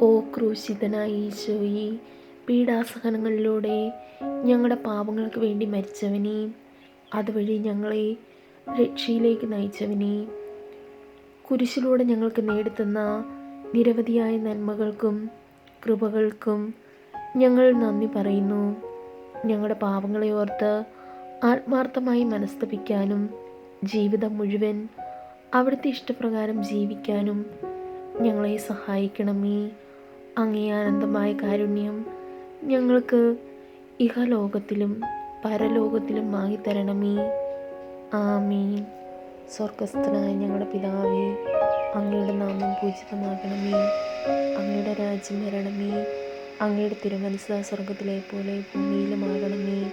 ഓ ക്രൂശിതനായ ഈശോയെ പീഡാസഹനങ്ങളിലൂടെ ഞങ്ങളുടെ പാപങ്ങൾക്ക് വേണ്ടി മരിച്ചവനെ അതുവഴി ഞങ്ങളെ രക്ഷയിലേക്ക് നയിച്ചവനെ. കുരിശിലൂടെ ഞങ്ങൾക്ക് നേടിത്തന്ന നിരവധിയായ നന്മകൾക്കും കൃപകൾക്കും ഞങ്ങൾ നന്ദി പറയുന്നു. ഞങ്ങളുടെ പാപങ്ങളെ ഓർത്ത് ആത്മാർത്ഥമായി മനസ്തപിക്കാനും ജീവിതം മുഴുവൻ അവിടുത്തെ ഇഷ്ടപ്രകാരം ജീവിക്കാനും ഞങ്ങളെ സഹായിക്കണമേ. അങ്ങേ അനന്തമായ കാരുണ്യം ഞങ്ങൾക്ക് ഇഹലോകത്തിലും പരലോകത്തിലും വാങ്ങിത്തരണമേ. ആമീൻ. സ്വർഗസ്ഥനായ ഞങ്ങളുടെ പിതാവേ അങ്ങയുടെ നാമം പൂജിതമാകണമേ. അങ്ങയുടെ രാജ്യം വരണമേ. അങ്ങയുടെ തിരുമനസ് സ്വർഗത്തിലെ പോലെ ഭൂമിയിലുമാകണമേ.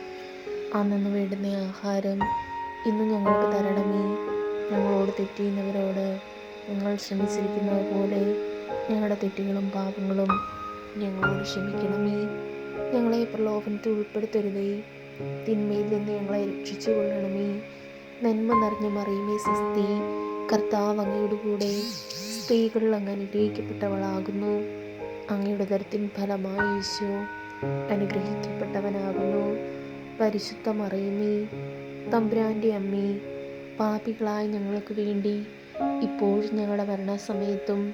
അന്നു വേണ്ടുന്ന ആഹാരം ഇന്ന് ഞങ്ങൾക്ക് തരണമേ. ഞങ്ങളോട് തെറ്റിയുന്നവരോട് ഞങ്ങൾ ക്ഷമിച്ചിരിക്കുന്നത് പോലെ ഞങ്ങളുടെ തെറ്റുകളും പാപങ്ങളും ഞങ്ങളോട് ക്ഷമിക്കണമേ. ഞങ്ങളെ പ്രലോഭനത്തിൽ ഉൾപ്പെടുത്തരുതേ. തിന്മയിൽ നിന്ന് ഞങ്ങളെ രക്ഷിച്ചു കൊള്ളണമേ. നന്മ നിറഞ്ഞ മറിയുമേ സ്വസ്തി കർത്താവ് അങ്ങയുടെ കൂടെ സ്ത്രീകൾ അങ്ങ് അനുഗ്രഹിക്കപ്പെട്ടവളാകുന്നു. അങ്ങയുടെ തരത്തിൻ ഫലമായി യേശു അനുഗ്രഹിക്കപ്പെട്ടവനാകുന്നു. പരിശുദ്ധ മറിയുമേ തമ്പുരാന്റെ അമ്മേ പാപികളായ ഞങ്ങൾക്ക് വേണ്ടി ഇപ്പോഴും ഞങ്ങളുടെ മരണസമയത്തും